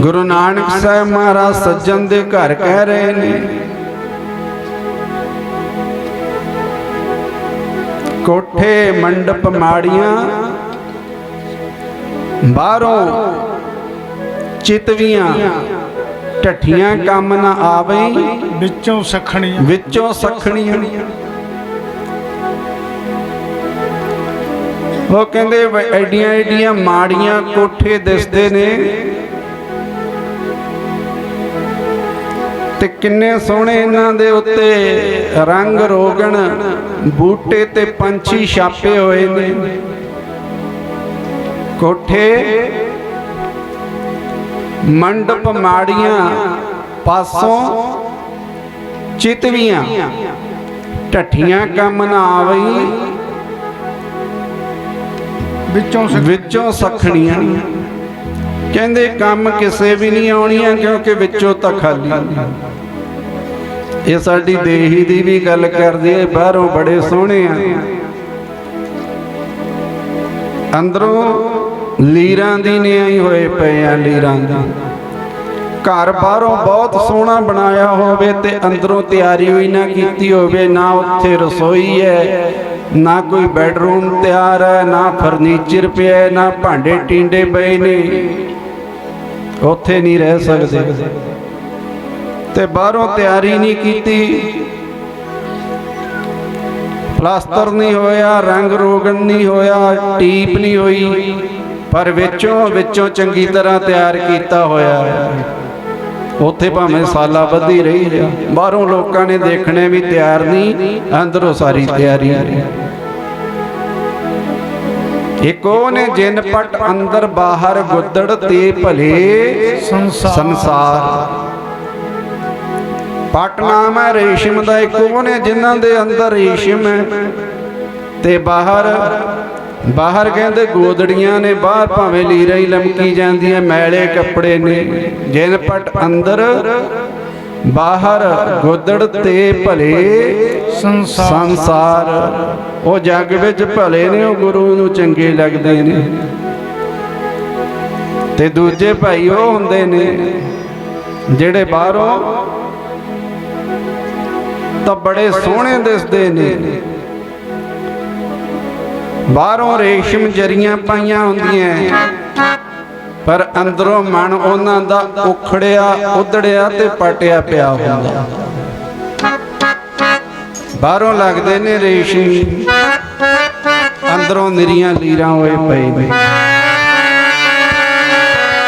ਗੁਰੂ ਨਾਨਕ ਸਾਹਿਬ ਮਹਾਰਾਜ ਸੱਜਣ ਦੇ ਘਰ ਕਹਿ ਰਹੇ ਨੇ ਕੋਠੇ ਮੰਡਪ ਮਾੜੀਆਂ ਬਾਹਰੋਂ ਚਿਤਵੀਆਂ ਢੱਠੀਆਂ ਕੰਮ ਨਾ ਆਵੇ ਵਿੱਚੋਂ ਸਖਣੀਆਂ। ਵਿੱਚੋਂ ਸਖਣੀਆਂ। ਉਹ ਕਹਿੰਦੇ ਐਡੀਆਂ ਐਡੀਆਂ ਮਾੜੀਆਂ ਕੋਠੇ ਦਿਸਦੇ ਨੇ ਤੇ ਕਿੰਨੇ ਸੋਹਣੇ ਇਹਨਾਂ ਦੇ ਉੱਤੇ ਰੰਗ ਰੋਗਣ ਬੂਟੇ ਤੇ ਪੰਛੀ ਛਾਪੇ ਹੋਏ ਨੇ। ਕੋਠੇ ਮੰਡਪ ਮਾੜੀਆਂ ਪਾਸੋਂ ਚਿਤਵੀਆਂ ਢੱਠੀਆਂ ਕੰਮ ਨਾ ਆਵਈ ਵਿੱਚੋਂ ਸਖਣੀਆਂ। ਕਹਿੰਦੇ ਕੰਮ ਕਿਸੇ ਵੀ ਨਹੀਂ ਆਉਣੀਆਂ ਕਿਉਂਕਿ ਵਿੱਚੋਂ ਤਾਂ ਖਾਲੀ। ਇਹ ਸਾਡੀ ਦੇਹੀ ਦੀ ਵੀ ਗੱਲ ਕਰਦੇ ਆ, ਬਾਹਰੋਂ ਬੜੇ ਸੋਹਣੇ ਆ। ਅੰਦਰੋਂ ਲੀਰਾਂ ਦੀ ਨਿਆਈ ਹੋਏ ਪਏ ਆ ਲੀਰਾਂ ਦੀ। ਘਰ ਬਾਹਰੋਂ ਬਹੁਤ ਸੋਹਣਾ ਬਣਾਇਆ ਹੋਵੇ ਤੇ ਅੰਦਰੋਂ ਤਿਆਰੀ ਹੋਈ ਨਾ ਕੀਤੀ ਹੋਵੇ, ਨਾ ਉੱਥੇ ਰਸੋਈ ਹੈ, ਨਾ ਕੋਈ ਬੈੱਡਰੂਮ ਤਿਆਰ ਹੈ, ਨਾ ਫਰਨੀਚਰ ਪਿਆ ਨਾ ਭਾਂਡੇ ਟਿੰਡੇ ਪਏ ਨੇ। ਉੱਥੇ ਨਹੀਂ ਰਹਿ ਸਕਦੇ। ਤੇ ਬਾਹਰੋਂ ਤਿਆਰੀ ਨਹੀਂ ਕੀਤੀ। ਪਲਾਸਟਰ ਨਹੀਂ ਹੋਇਆ ਰੰਗ ਰੋਗਨ ਨਹੀਂ ਹੋਇਆ ਟੀਪ ਨਹੀਂ ਹੋਈ। ਪਰ ਵਿੱਚੋਂ ਵਿੱਚੋਂ ਚੰਗੀ ਤਰ੍ਹਾਂ ਤਿਆਰ ਕੀਤਾ ਹੋਇਆ। ਹੈ ਉੱਥੇ ਭਾਵੇਂ ਸਾਲਾ ਬੱਧੀ ਰਹੀ ਆ। ਬਾਹਰੋਂ ਲੋਕਾਂ ਨੇ ਦੇਖਣੇ ਵੀ ਤਿਆਰ ਨਹੀਂ ਅੰਦਰੋਂ ਸਾਰੀ ਤਿਆਰੀ। ਇੱਕ ਨੇ ਜਿਨ ਪਟ ਅੰਦਰ ਬਾਹਰ ਗੁੱਦੜ ਤੇ ਭਲੇ ਸੰਸਾਰ। ਪਟ ਨਾਮ ਹੈ ਰੇਸ਼ਮ ਦਾ, ਇੱਕ ਨੇ ਜਿਨ੍ਹਾਂ ਦੇ ਅੰਦਰ ਰੇਸ਼ਮ ਹੈ ਤੇ ਬਾਹਰ ਬਾਹਰ ਕਹਿੰਦੇ ਗੋਦੜੀਆਂ ਨੇ, ਬਾਹਰ ਭਾਵੇਂ ਲੀਰਾ ਹੀ ਲਮਕੀ ਹੈ ਮੈਲੇ ਕੱਪੜੇ ਨੇ ਜਿਨ ਪਟ ਅੰਦਰ, ਬਾਹਰ ਗੋਦੜ ਤੇ ਭਲੇ ਸੰਸਾਰ। ਉਹ ਜੱਗ ਵਿੱਚ ਭਲੇ ਨੇ, ਉਹ ਗੁਰੂ ਨੂੰ ਚੰਗੇ ਲੱਗਦੇ ਨੇ। ਤੇ ਦੂਜੇ ਭਾਈ ਉਹ ਹੁੰਦੇ ਨੇ, ਜਿਹੜੇ ਬਾਹਰੋਂ ਤਾਂ ਬੜੇ ਸੋਹਣੇ ਦਿਸਦੇ ਨੇ। ਬਾਹਰੋਂ ਰੇਸ਼ਮ ਜਰੀਆਂ ਪਾਈਆਂ ਹੁੰਦੀਆਂ ਪਰ ਅੰਦਰੋਂ ਮਨ ਉਹਨਾਂ ਦਾ ਉਖੜਿਆ, ਉਧੜਿਆ ਤੇ ਪਟਿਆ ਪਿਆ ਹੁੰਦਾ। ਬਾਹਰੋਂ ਲੱਗਦੇ ਨੇ ਰੇਸ਼ਮੀ। ਅੰਦਰੋਂ ਨਿਰੀਆਂ ਲੀਰਾਂ ਹੋਏ ਪਏ ਨੇ।